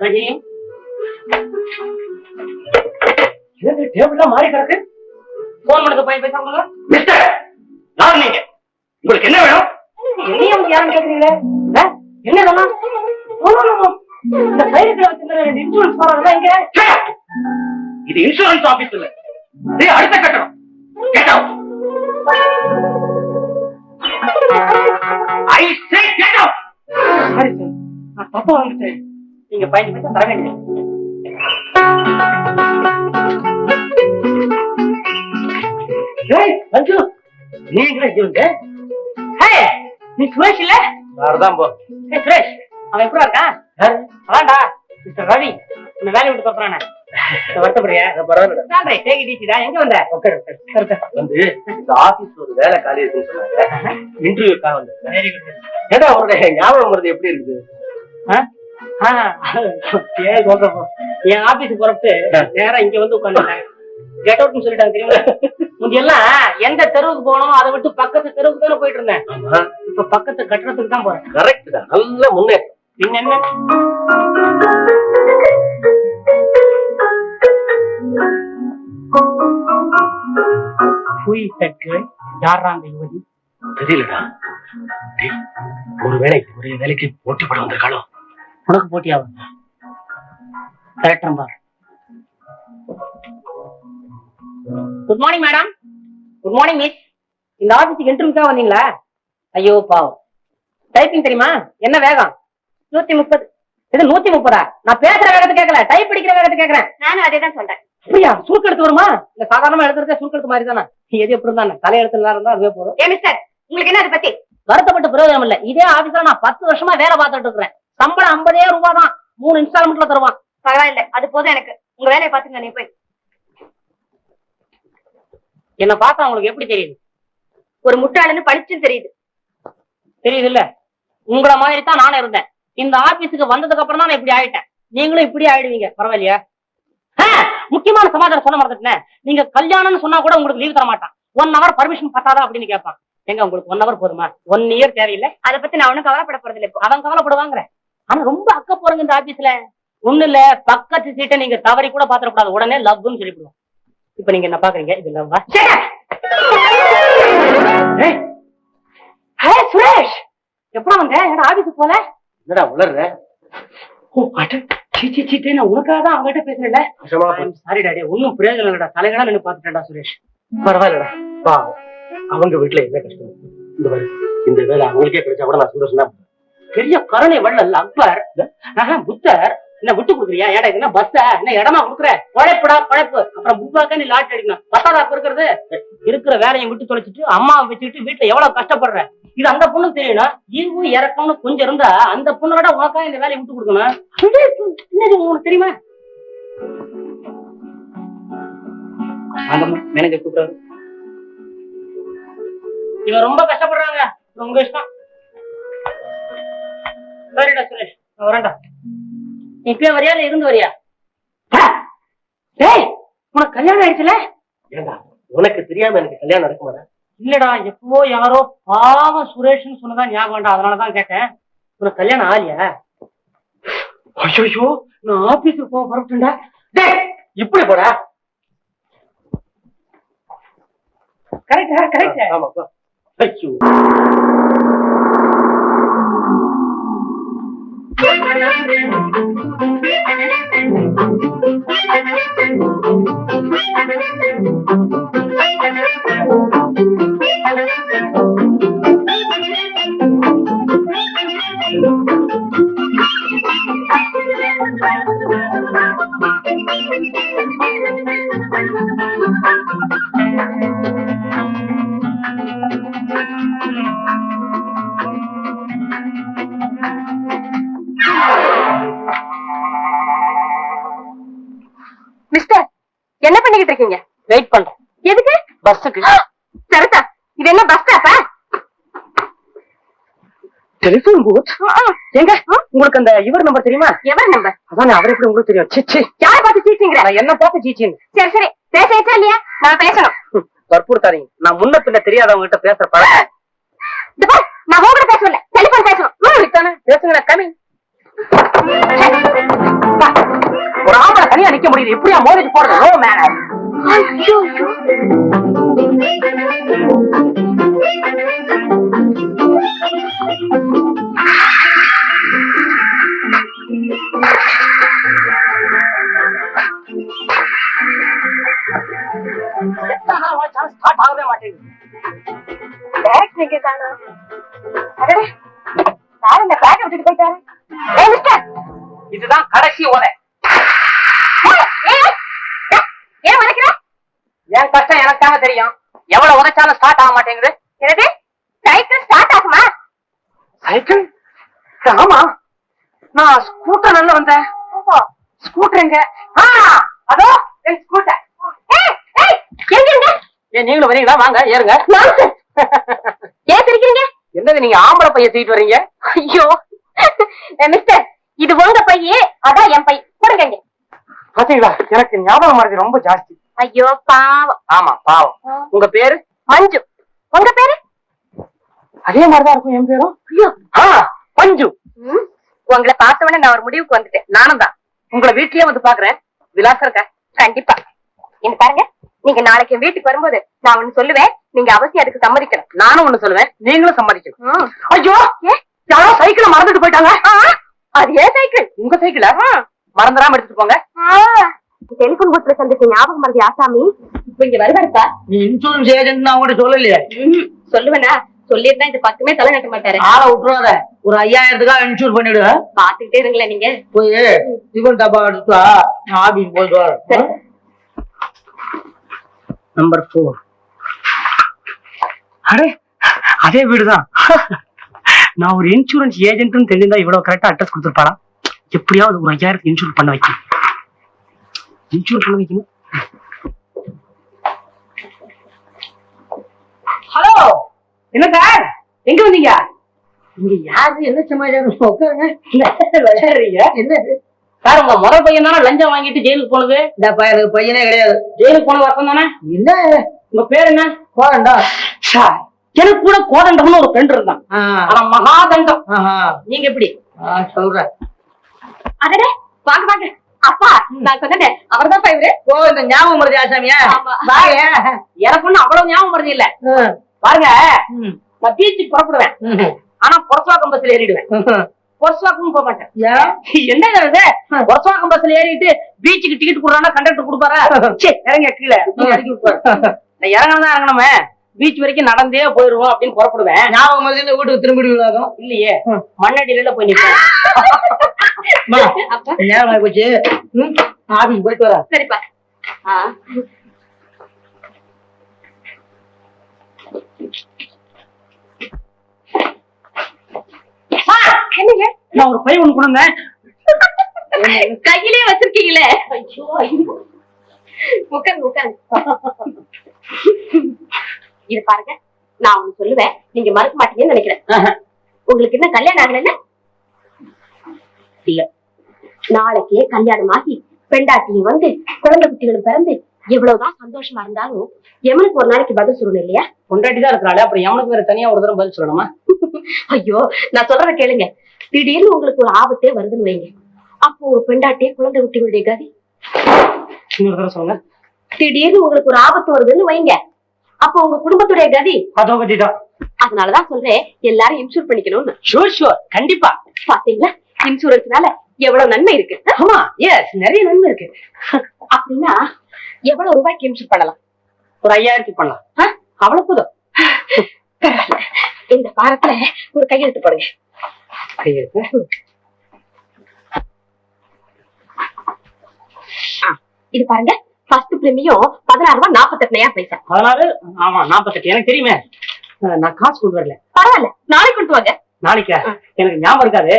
கஜி என்னது டேபிள்லாம் மாறி கிடக்கு? போன் பண்ணுங்க போய் மிஸ்டர் யார் நீங்க? உங்களுக்கு என்ன வேணும்? என்னைய வந்து யாரும் கேக்குறீங்களே? என்ன இதெல்லாம். இந்த பயிர்களை வச்சிருந்த இன்சூரன்ஸ் Shut up. இது இன்சூரன்ஸ் ஆபீஸ் இல்ல. இது அடுத்த கட்டணம். சரி சார். நான் தப்பா வந்துட்டேன். நீங்க பைசா தர வேண்டியது மஞ்சு நீங்க இவங்க ஹே நீ சுரேஷ் இல்ல? வேறதான் போ. சுரேஷ் அவன் எப்படி இருக்கான்? அதான்டா மிஸ்டர் ரவி. இந்த வேலையை விட்டு தப்புறானே வருத்தப்படுறியா? பரவாயில்ல. டேக் எங்க வந்த. வந்து இந்த ஆபீஸ் ஒரு வேலை காலி இருக்குன்னு சொன்னாங்க. இன்டர்வியூக்காக ஏடா ஞாபகம் வருது எப்படி இருக்குது? என் புறப்பட்டு நேரா இங்க வந்து உட்காந்துட்டேன். கெட் அவுட்னு சொல்லிட்டாங்க தெரியுமா? முந்தையெல்லாம் எந்த தெருவுக்கு போகணுமோ அதை விட்டு பக்கத்து தெருவுக்கு தானே போயிட்டு இருந்தேன். இப்ப பக்கத்து கட்டடத்துக்கு தான் போறேன். கரெக்ட் தான். நல்ல முன்னேற்றம். பின்ன என்ன? யாரா அந்த யுவதி? தெரியலடா. ஒருவேளை ஒரே வேலைக்கு போட்டி படம் வந்திருக்காளோ? உனக்கு போட்டியாகும் கரெக்டா பாரு good morning madam good morning miss இந்த ஆபீஸுக்கு இன்டர்வியூக்காக வந்தீங்களா? ஐயோ பாவம். டைப்பிங் தெரியுமா? என்ன வேகம்? நூத்தி முப்பது. இது நூத்தி முப்பதா? நான் பேசுற வேகத்தை கேட்கல. டைப் அடிக்கிற வேகத்தை கேட்கறேன். நானும் அதே தான் சொல்றேன். அப்படியா? சுருக்கெழுத்து வருமா இல்ல சாதாரணமா எழுதுறதே சுருக்கெழுத்து மாதிரி தானே? எது எப்படி இருந்தானே தலையெழுத்துல இருந்தா அதுவே போதும். ஏ மிஸ்டர் உங்களுக்கு என்ன அதை பத்தி? வருத்தப்பட்டு பிரயோஜனம் இல்ல. இதே ஆபீஸ்ல நான் பத்து வருஷமா வேலை பார்த்துட்டு இருக்கிறேன். சம்பளம் ஐம்பதே ரூபாய் தான் மூணு இன்ஸ்டால்மெண்ட்ல தருவான். பரவாயில்ல. அது போதும் எனக்கு. உங்க வேலையை பாத்துங்க நீ போய். என்ன பார்த்தா உங்களுக்கு எப்படி தெரியுது? ஒரு முட்டாளுன்னு பளிச்சுன்னு தெரியுது. தெரியுது இல்ல உங்கள மாதிரி தான் நானும் இருந்தேன். இந்த ஆபீஸுக்கு வந்ததுக்கு அப்புறம் தான் நான் இப்படி ஆயிட்டேன். நீங்களும் இப்படி ஆயிடுவீங்க. பரவாயில்லையா? முக்கியமான சமாச்சாரம் சொல்ல மறந்துட்டேன் நீங்க கல்யாணம்னு சொன்னா கூட உங்களுக்கு லீவ் தர மாட்டான். ஒன் ஹவர் பர்மிஷன் பத்தாதா அப்படின்னு கேட்பான். எங்க உங்களுக்கு ஒன் ஹவர் போதுமா? ஒன் இயர் தேவையில்லை. அதை பத்தி நான் ஒண்ணும் கவலைப்பட போறது இல்ல அவன் கவலைப்படுவாங்கிற ஆனா ரொம்ப அக்க போறங்க இந்த ஆபீஸ்ல ஒண்ணு இல்ல பக்கத்து சீட்டை நீங்க தவறி கூட பாத்திரக்கூடாது உடனே லவ்னு சொல்லிவிடுவோம். இப்ப நீங்க என்ன பாக்குறீங்க இது லவ்வா? ஹே சுரேஷ்! எப்படா வந்த? என்னடா ஆபீஸுக்கு போல? என்னடா உளர்ற? ஓ அட சீ சீ சீ நான் உனக்காக தான் அவங்ககிட்ட போச்சு. Sorry daddy. ஒன்னும் பிரயோஜனம் இல்லடா. தலைகளா நின்னு பாத்துட்டேன்டா சுரேஷ். பரவாயில்லடா. பாவம் அவங்க வீட்டுல என்ன கஷ்டம்? இந்த மாதிரி இந்த வேலை அவங்களுக்கே கிடைச்சா கூட நான் சந்தோஷம் தான் பெரிய கருணை வள்ளல் அக்பர் புத்தர் என்ன விட்டு கொடுக்குறியா? ஏடா என்ன பஸ்ஸ என்ன இடமா கொடுக்குற? உழைப்புடா உழைப்பு. அப்புறம் புக்காக்க நீ லாட் அடிக்கணும். பத்தாதா இருக்கிறது? இருக்கிற வேலையை விட்டு தொலைச்சிட்டு அம்மாவை வச்சுக்கிட்டு வீட்டுல எவ்வளவு கஷ்டப்படுற? இது அந்த பொண்ணு தெரியணும். ஈவு இறக்கம்னு கொஞ்சம் இருந்தா அந்த பொண்ணோட உனக்கா இந்த வேலையை விட்டு கொடுக்கணும்? என்னது உனக்கு தெரியுமா? மேனேஜர் கூப்பிடுறாரு. இவன் ரொம்ப கஷ்டப்படுறாங்க. உங்க இஷ்டம் சரிடா சுரேஷ் நான் வரேன்டா. நீ இப்பயே வரியா இல்ல இருந்து வரியா! டேய் உனக்கு கல்யாணம் ஆயிடுச்சுல? ஏண்டா உனக்கு தெரியாம எனக்கு கல்யாணம் நடக்குமாடா இல்லடா எப்பவோ யாரோ பாவம் சுரேஷ்னு சொன்னதா ஞாபகம்டா அதனாலதான் கேட்டேன். உனக்கு கல்யாணம் ஆகலையா? ஐயோ நான் ஆபீஸுக்கு போக புறப்பட்டுண்டா டேய் இப்படி போடா. கரெக்டா கரெக்ட் ஆமாப்பா. ஐயோ. மிஸ்டர் என்ன பண்ணிக்கிட்டு இருக்கீங்க? வெயிட் பண்றேன். எதுக்கு? பஸ்ஸுக்கு சரிதா இது என்ன பஸ் ஸ்டாப்பா டெலிபோன் பூத் எங்க? உங்களுக்கு அந்த இவர் நம்பர் தெரியுமா? எவர் நம்பர் அதானே அவர் எப்படி உங்களுக்கு தெரியும்? சிச்சி யார பார்த்து சீச்சிங்கிற நான் என்ன பார்த்து சீச்சின்னு சரி சரி. பேச இல்லையா? நான் பேசணும். வற்புறுத்தாதீங்க நான் முன்ன பின்ன தெரியாதவங்க கிட்ட பேசுற பழக்கம். நான் உங்ககிட்ட பேசல டெலிபோன் பேசணும். ம். பேசுங்க கம்மி தனியா நிக்க முடியுது எப்படியா மோதிட்டு போறது நோ மேனர் ஐயோ ஸ்டார்ட் ஆகவே மாட்டேங்குது பேக் எங்க காணோம் யார் இந்த பேக் விட்டுட்டு போயிட்டாரு. ஏய் மிஸ்டர் இதுதான் கடைசி ஏய், ஏன் உதைக்கிற? என் கஷ்டம் எனக்காக தெரியும். எவ்வளவு உதைச்சாலும் ஸ்டார்ட் ஆக மாட்டேங்குது. என்னது? சைக்கிள் ஸ்டார்ட் ஆகுமா? சைக்கிள் ஆமா. நான் ஸ்கூட்டர் நல்ல வந்தேன். ஓஹோ. ஸ்கூட்டர் எங்க? ஆ, அதோ என் ஸ்கூட்டர் எங்க நீங்களும் வரீங்களா? வாங்க ஏறுங்க. என்னது நீங்க ஆம்பளை பைய தூக்கிட்டு வர்றீங்க? ஐயோ. மிஸ்டர் இது உங்க பையே அதான் என் பை கொடுங்க. பாத்தீங்களா? எனக்கு ஞாபகம் மறதி ரொம்ப ஜாஸ்தி. ஐயோ பாவம். ஆமா பாவம். உங்க பேரு? மஞ்சு. உங்க பேரு? அதே மாதிரிதான் இருக்கும் என் பேரும்? ஐயோ. ஆ பஞ்சு ம், உங்களை பார்த்த உடனே நான் ஒரு முடிவுக்கு வந்துட்டேன். நானும் தான். உங்களை வீட்லயே வந்து பாக்குறேன் விலாசம் இருக்க கண்டிப்பா. இங்க பாருங்க. நீங்க நாளைக்கு என் வீட்டுக்கு வரும்போது நான் ஒண்ணு சொல்லுவேன். நீங்க அவசியம் அதுக்கு சம்மதிக்கணும். நானும் ஒண்ணு சொல்லுவேன். நீங்களும் சம்மதிக்கணும். ஐயோ? யாரோ சைக்கிள மறந்துட்டு போயிட்டாங்க. அது ஏன் சைக்கிள்? உங்க சைக்கிள? மறந்துடாம எடுத்துட்டு போங்க. டெலிபோன் பூத்துல சந்திச்ச ஞாபகம் மறதி ஆசாமி இப்ப இங்க வருவாருப்பா நீ இன்சூரன்ஸ் ஏஜென்ட் உங்ககிட்ட சொல்லலையே. சொல்லுவேனா. சொல்லியிருந்தா இந்த பக்கமே தலை கட்ட மாட்டாரு. ஆளை விட்டுறாத. ஒரு ஐயாயிரத்துக்கா இன்சூர் பண்ணிடு பாத்துக்கிட்டே இருங்களேன் நீங்க. போய் டிஃபன் டப்பா எடுத்தா நான் ஆபீஸ் போயிட்டு வரேன். நம்பர் ஃபோர் அடே அதே வீடுதான். நான் ஒரு இன்சூரன்ஸ் ஏஜென்ட்னு தெரிஞ்சா இவ்வளவு கரெக்டா அட்ரஸ் கொடுத்துருப்பாரா எப்படியாவது ஒரு ஐயாயிரத்துக்கு இன்சூர் பண்ண வைக்கணும். இன்சூர் பண்ண வைக்கணும். ஹலோ என்ன சார்? எங்க வந்தீங்க? இங்க யாரு? என்ன சமாச்சாரம்? உட்காருங்க. விளையாடுறீங்க? என்ன சார் உங்க முத பையன் தானே லஞ்சம் வாங்கிட்டு ஜெயிலுக்கு போனது? இந்த பையனுக்கு பையனே கிடையாது. ஜெயிலுக்கு போன வருஷம் தானே? என்ன உங்க பேர் என்ன? சார் எனக்கு கூட கோதண்டம்னு ஒரு ஃப்ரெண்ட் இருந்தான். ஆனா மகாதண்டம். நீங்க எப்படி? சொல்றேன். அடடே வாங்க வாங்க அப்பா நான் சொன்னேன் அவர்தான் இவரு? ஓ இந்த ஞாபகம் மருதி ஆசாமியா. வாங்க. எனக்கு ஒண்ணும் அவ்வளவு ஞாபகம் வருது இல்ல. பாருங்க நான் பீச்சுக்கு புறப்படுவேன். ஆனா பொரசுவாக்கம் பஸ்ல ஏறிடுவேன். பொரசுவாக்கம் போக மாட்டேன். என்ன இது பொரசுவாக்கம் பஸ்ல ஏறிட்டு பீச்சுக்கு டிக்கெட் கொடுறானா கண்டக்டர் கொடுப்பாரா? இறங்க கீழே. நான் இறங்கணும் இறங்கணுமே பீச் வரைக்கும் நடந்தே போயிருவோம் அப்படின்னு புறப்படுவேன். ஞாபகம் இந்த வீட்டுக்கு திரும்பிடுவாங்க இல்லையே. மண்ணடியில போய் நேரம் ஆகி போச்சு ஆபீஸ் போயிட்டு வரேன். சரிப்பா. ஆ. என்னங்க? நான் ஒரு பை ஒண்ணு கொண்டு வந்தேன் கையிலே வச்சிருக்கீங்களே? ஐயோ ஐயோ. உட்காருங்க உட்காருங்க. இது பாருங்க நான் ஒண்ணு சொல்லுவேன். நீங்க மறக்க மாட்டீங்கன்னு நினைக்கிறேன். உங்களுக்கு என்ன கல்யாணம் ஆகலன்னு இல்ல. நாளைக்கே கல்யாணம் ஆகி பெண்டாட்டியும் வந்து குழந்தை குட்டிகளும் பிறந்து எவ்வளவுதான் சந்தோஷமா இருந்தாலும் எமனுக்கு ஒரு நாளைக்கு பதில் சொல்லணும் இல்லையா? பொண்டாட்டி தான் இருக்கிறாளே அப்புறம் எவனுக்கு வேற தனியா ஒரு தடவை பதில் சொல்லணுமா? ஐயோ நான் சொல்றத கேளுங்க. திடீர்னு உங்களுக்கு ஒரு ஆபத்தே வருதுன்னு வைங்க. அப்போ ஒரு பெண்டாட்டி குழந்தை குட்டிகளுடைய கதி. இன்னொரு தடவை சொல்லுங்க. திடீர்னு உங்களுக்கு ஒரு ஆபத்து வருதுன்னு வைங்க. அப்போ உங்க குடும்பத்துடைய கதி. அதோ பத்தி தான் அதனாலதான் சொல்றேன் எல்லாரும் இன்சூர் பண்ணிக்கணும்னு. ஷூர் ஷூர் கண்டிப்பா. பாத்தீங்களா? இன்சூரன்ஸ்னால எவ்வளவு நன்மை இருக்கு? ஆமா எஸ் நிறைய நன்மை இருக்கு. அப்படின்னா எவ்வளவு ரூபாய்க்கு இன்சூர் பண்ணலாம்? ஒரு ஐயாயிரத்துக்கு பண்ணலாம்? அவ்வளவு போதும். இந்த பாரத்துல ஒரு கையெழுத்து போடுங்க. கையெழுத்து இது பாருங்க. ஃபர்ஸ்ட் பிரீமியம் பதினாறு ரூபாய் நாற்பத்தெட்டு பைசா பதினாறு? ஆமா நாற்பத்தெட்டு எனக்கு தெரியுமே. நான் காசு கொண்டு வரல. பரவாயில்ல. நாளைக்கு கொண்டு வாங்க. நாளைக்கா. எனக்கு ஞாபகம் இருக்காது.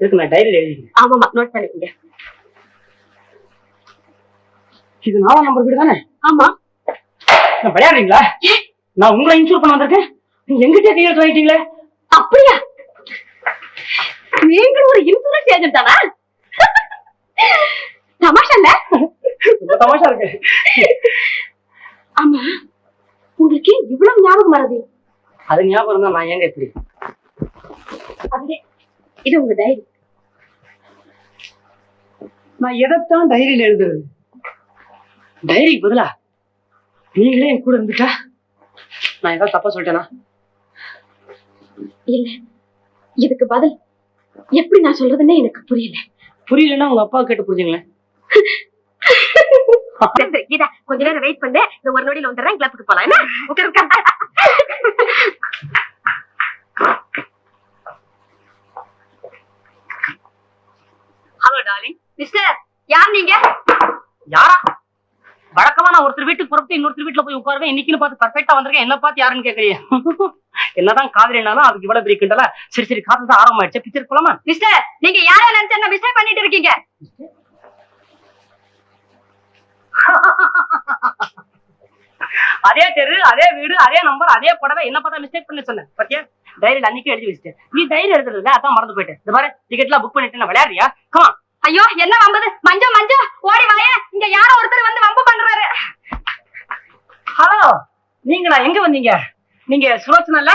இருக்கு நான் டைரியில் எழுதிக்கிறேன் ஆமாமா நோட் பண்ணிக்கோங்க. இது நாலாம் நம்பர் வீடு தானே? ஆமா. விளையாடுறீங்களா? நான் உங்களை இன்சூர் பண்ண வந்திருக்கேன்? எங்கிட்ட கையெழுத்து வாங்கிட்டீங்களே? அப்படியா? நீங்க ஒரு இன்சூரன்ஸ் ஏஜென்ட் தானா தமாஷா இல்ல? தமாஷா இருக்கு. ஆமா உங்களுக்கு இவ்வளவு ஞாபகம் வருது. அது ஞாபகம் இருந்தா நான் ஏங்க இப்படி? அதுவே இது உங்க டைரி நான் எதைத்தான் டைரியில் எழுதுறது? டைரிக்கு பதிலா நீங்களே என் கூட இருந்துட்டா? நான் ஏதாவது தப்பா சொல்லிட்டேனா? இல்ல. இதுக்கு பதில் எப்படி நான் சொல்றதுன்னே எனக்கு புரியல. புரியலன்னா உங்க அப்பா கேட்டு புரிஞ்சுங்களேன். கீதா கொஞ்ச நேரம் வெயிட் பண்ணு. இந்த ஒரு நொடியில வந்துடுறேன். கிளப்புக்கு போலாம். என்ன? உட்காரு, உட்காரு. ஹலோ டார்லிங் மிஸ்டர் யார் நீங்க? யாரா? வழக்கமா நான் ஒருத்தர் வீட்டுக்கு புறப்பட்டு இன்னொருத்தர் வீட்டுல போய் உட்காருவேன். இன்னைக்குன்னு பார்த்து பர்ஃபெக்டா வந்திருக்கேன். என்ன பார்த்து யாருன்னு கேக்குறீங்க என்னதான் காதலினாலும் அதுக்கு இவ்வளவு பெரிய கிண்டலா? சரி சரி காதல் தான் ஆரம்பமாயிடுச்சு. பிக்சர் போலாமா? மிஸ்டர் நீங்க யார நினைச்சு என்ன மிஸ்டேக் பண்ணிட்டு இருக்கீங்க? அதே தெரு அதே வீடு அதே நம்பர் அதே புடவை. என்ன பார்த்தா மிஸ்டேக் பண்ணி சொன்னேன். பத்தியா? டைரியில அன்னைக்கு எழுதி வச்சிட்டேன். நீ டைரி எழுதுறது அதான் மறந்து போயிட்டேன். இந்த மாதிரி டிக்கெட் எல்லாம் புக் பண்ணிட்டு விளையாடுறியா? கமா ஐயோ என்ன வம்பது? மஞ்சு மஞ்சு ஓடி வாயே. இங்க யாரோ ஒருத்தர் வந்து வம்பு பண்றாரு. ஹலோ நீங்களா எங்க வந்தீங்க? நீங்க சுலோச்சனா இல்ல?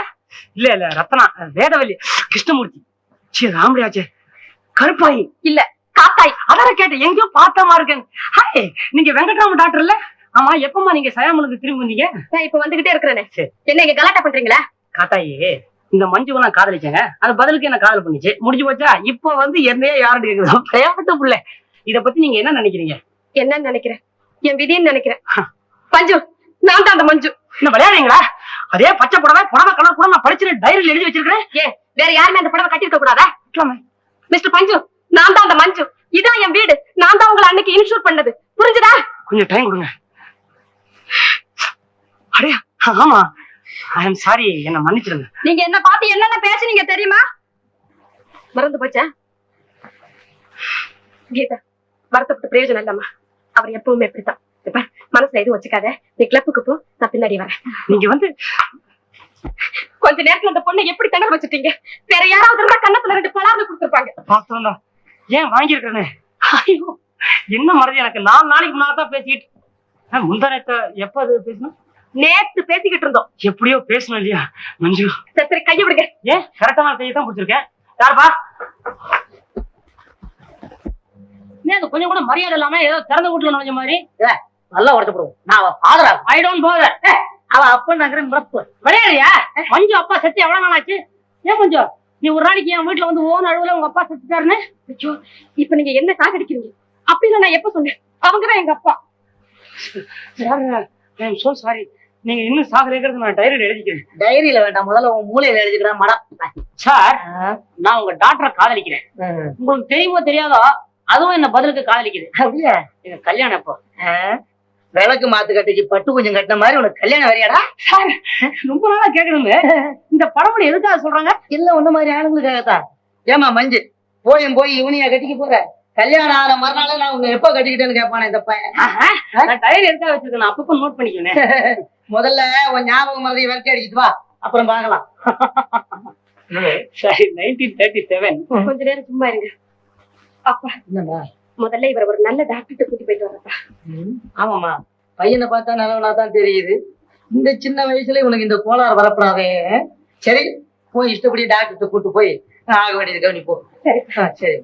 இல்ல ரத்னா வேதவல்லி கிருஷ்ணமூர்த்தி. சே ராமடியாச்சே கருப்பாயி. இல்ல காத்தாய். அதான கேட்டேன் எங்கேயோ பார்த்த மாதிரி இருக்கேன். ஹாய் நீங்க வெங்கட்ராம டாக்டர் இல்ல? ஆமா எப்பமா நீங்க சயாமலுக்கு திரும்பி வந்தீங்க? நான் இப்ப வந்துகிட்டே இருக்கிறேனே. என்ன இங்க கலாட்டா பண்றீங்களா? காத்தாயி. இந்த மஞ்சுவை நான் காதலிச்சேங்க. அது பதிலுக்கு என்ன காதல் பண்ணிச்சு? முடிஞ்சு போச்சா? இப்போ வந்து என்னையே யாருன்னு கேக்குதோ. விளையாட்டு புள்ள? இத பத்தி நீங்க என்ன நினைக்கிறீங்க? என்னன்னு நினைக்கிறேன்? என் விதின்னு நினைக்கிறேன். மஞ்சு நான் தான் அந்த மஞ்சு. என்ன விளையாடுறீங்களா? அதே பச்சை புடவை புடவை கலர் கூட நான் படிச்சு டைரியில் எழுதி வச்சிருக்கிறேன். ஏன் வேற யாருமே அந்த புடவை கட்டிருக்க கூடாதா. மிஸ்டர் பஞ்சு நான் தான் அந்த மஞ்சு. இதான் என் வீடு. நான் தான் உங்களை அன்னைக்கு இன்சூர் பண்ணது. புரிஞ்சுதா? கொஞ்சம் டைம் கொடுங்க. அடே ஆமா. ஐ எம் சாரி என்ன மன்னிச்சிருங்க நீங்க என்ன பார்த்து என்னென்ன பேசுனீங்க தெரியுமா? மறந்து போச்சா? கீதா வருத்தப்பட்டு பிரயோஜனம் இல்லம்மா அவர் எப்பவுமே இப்படித்தான். இப்ப மனசுல எதுவும் வச்சுக்காத. நீ கிளப்புக்கு போ நான் பின்னாடி வரேன். நீங்க வந்து கொஞ்ச நேரத்துல அந்த பொண்ணை எப்படி திணற வச்சுட்டீங்க? வேற யாராவது இருந்தா கண்ணத்துல ரெண்டு பலார்னு கொடுத்துருப்பாங்க. பார்த்தோம்டா ஏன் வாங்கியிருக்கிறேன்னு ஐயோ. என்ன மறதி எனக்கு? நாலு நாளைக்கு முன்னாடி தான் பேசிட்டு முந்தானத்தை எப்ப அது பேசணும் நேத்து பேசிக்கிட்டு இருந்தோம். எப்படியோ பேசணும் இல்லையா மஞ்சு? சரி சரி கையை விடுங்க. ஏன் கரெக்டான கையை தான் பிடிச்சிருக்கேன் யாருப்பா இது கொஞ்சம் கூட மரியாதை இல்லாம ஏதோ திறந்த வீட்டுல நுழைஞ்ச மாதிரி? நல்லா உடச்சப்படுவோம் நான் அவ ஃபாதரா ஐ டோன்ட் போதர் அவ அப்பா நகர முறப்பு விளையாடுறியா? மஞ்சு அப்பா செத்து எவ்வளவு நாள் ஆச்சு? ஏன் மஞ்சு? நீ ஒரு நாளைக்கு என் வீட்டுல வந்து ஓன் அழுவுல உங்க அப்பா செத்துட்டாருன்னு? ஐயோ இப்ப நீங்க என்ன சாகடிக்கிறீங்க அப்படின்னு நான் எப்ப சொன்னேன்? அவங்கதான் எங்க அப்பா. சார் சோ சாரி நீங்க இன்னும் சாகரேங்கிறது நான் டைரியில் எழுதிக்கிறேன். டைரியில வேண்டாம். முதல்ல உன் மூலையில எழுதிக்கிறேன். மடம் சார் நான் உங்க டாக்டரை காதலிக்கிறேன். உங்களுக்கு தெரியுமோ தெரியாதோ அதுவும் என்ன பதிலுக்கு காதலிக்குது. அப்படியா? எங்க கல்யாணம் இப்போ? விளக்கு மாத்து கட்டிக்கு பட்டு கொஞ்சம் கட்டின மாதிரி உனக்கு கல்யாணம் வரையாடா? சார் ரொம்ப நாளா கேட்கணுங்க இந்த படமொழி எதுக்காக சொல்றாங்க? இல்ல ஒண்ணு மாதிரி ஆளுங்களுக்காகத்தான். ஏமா மஞ்சு போயும் போய் இவனையா கட்டிக்க போற? கல்யாணம் ஆன மறுநாள் நான் உன்னை எப்ப கட்டிக்கிட்டேன்னு கேட்பானே இந்த பையன். நான் டைரி எதுக்காக வச்சிருக்கேன். அப்பப்போ நோட் பண்ணிக்குவேன் முதல்ல உன் ஞாபகம் மறதி விரட்டி அடிச்சிட்டு வா. அப்புறம் பார்க்கலாம். சரி நைன்டீன் தேர்ட்டி செவன் கொஞ்ச நேரம் சும்மா இருங்க. அப்பா என்னம்மா? முதல்ல இவரை ஒரு நல்ல டாக்டர்கிட்ட கூட்டி போயிட்டு வரப்பா ஆமாம்மா. பையனை பார்த்தா நல்லவனா தான் தெரியுது. இந்த சின்ன வயசுல உனக்கு இந்த கோளாறு வரப்படாதே. சரி போய் இஷ்டப்படி டாக்டர்கிட்ட கூட்டு போய் ஆக வேண்டியது கவனிப்போம். சரி சரி.